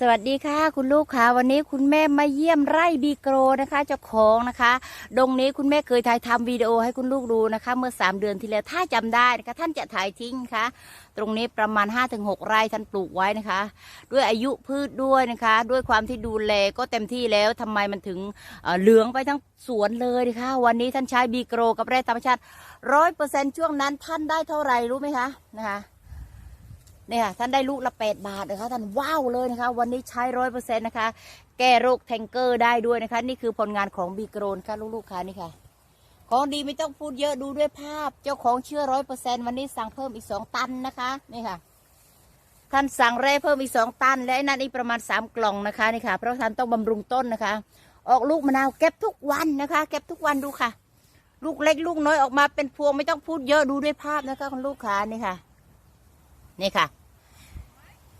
สวัสดีค่ะ คุณลูกค่ะ วันนี้คุณแม่มาเยี่ยมไร่บีโกรนะคะเจ้าของนะคะ ดงนี้คุณแม่เคยถ่ายทำวิดีโอให้คุณลูกดูนะคะ เมื่อ 3 เดือนที่แล้วถ้าจำได้นะคะ ท่านจะถ่ายทิ้งนะคะตรงนี้ประมาณ 5-6 ไร่ท่านปลูกไว้นะคะ ด้วยอายุพืชด้วยนะคะ ด้วยความที่ดูแลก็เต็มที่แล้วทำไมมันถึงเเหลืองไปทั้งสวนเลยนะคะวันนี้ท่านใช้บีโกรกับแร่ธรรมชาติร้อยเปอร์เซ็นช่วงนั้นท่านได้เท่าไหร่รู้ไหมคะนะคะ เนี่ยค่ะท่านได้ลูกละแปดบาทนะคะท่านว้าวเลยนะคะ วันนี้ใช้ร้อยเปอร์เซ็นต์นะคะ แก้โรคแทงเกอร์ได้ด้วยนะคะ นี่คือผลงานของบีโกรนค่ะลูกๆค่ะนี่ค่ะของดีไม่ต้องพูดเยอะดูด้วยภาพ เจ้าของเชื่อร้อยเปอร์เซ็นต์วันนี้สั่งเพิ่มอีกสองตันนะคะนี่ค่ะ ท่านสั่งแร่เพิ่มอีกสองตัน และนั่นอีกประมาณสามกล่องนะคะนี่ค่ะ เพราะท่านต้องบำรุงต้นนะคะ ออกลูกมะนาวเก็บทุกวันนะคะ เก็บทุกวันดูค่ะ ลูกเล็กลูกน้อยออกมาเป็นพวงไม่ต้องพูดเยอะดูด้วยภาพนะคะคุณลูกค้านี่ค่ะ นี่ค่ะ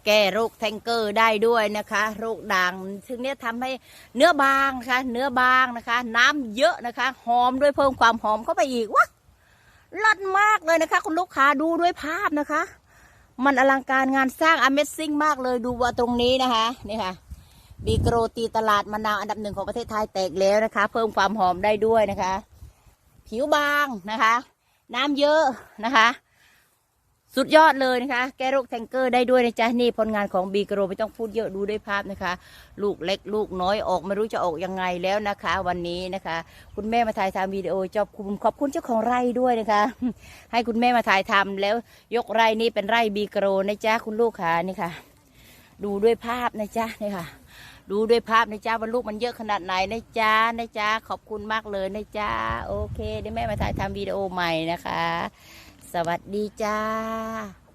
แก้โรคแทงเกอร์ได้ด้วยนะคะ โรคด่างถึงเนี้ยทำให้เนื้อบางนะคะเนื้อบางนะคะ น้ำเยอะนะคะ หอมด้วยเพิ่มความหอมเข้าไปอีกวะลัดมากเลยนะคะ คุณลูกค้าดูด้วยภาพนะคะ มันอลังการงานสร้าง Amazing มากเลยดูว่าตรงนี้นะคะ นี่ค่ะบีโกรตีตลาดมะนาวอันดับหนึ่งของประเทศไทยแตกแล้วนะคะ เพิ่มความหอมได้ด้วยนะคะ ผิวบางนะคะ น้ำเยอะนะคะ สุดยอดเลยนะคะ แก้โรคแทงเกอร์ได้ด้วยนะจ๊ะ นี่ผลงานของบีกโรไม่ต้องพูดเยอะดูด้วยภาพนะคะ ลูกเล็กลูกน้อยออกไม่รู้จะออกยังไงแล้วนะคะ วันนี้นะคะ คุณแม่มาถ่ายทำวิดีโอจอบคุณขอบคุณเจ้าของไร่ด้วยนะคะ ให้คุณแม่มาถ่ายทำแล้วยกไร่นี้เป็นไร่บีกโรนะจ๊ะคุณลูกค่ะนี่ค่ะ ดูด้วยภาพนะจ๊ะนี่ค่ะดูด้วยภาพนะจ๊ะว่าลูกมันเยอะขนาดไหนนะจ๊ะนะจ๊ะขอบคุณมากเลยนะจ๊ะโอเคเดี๋ยวแม่มาถ่ายทำวิดีโอใหม่นะคะ สวัสดีจ้า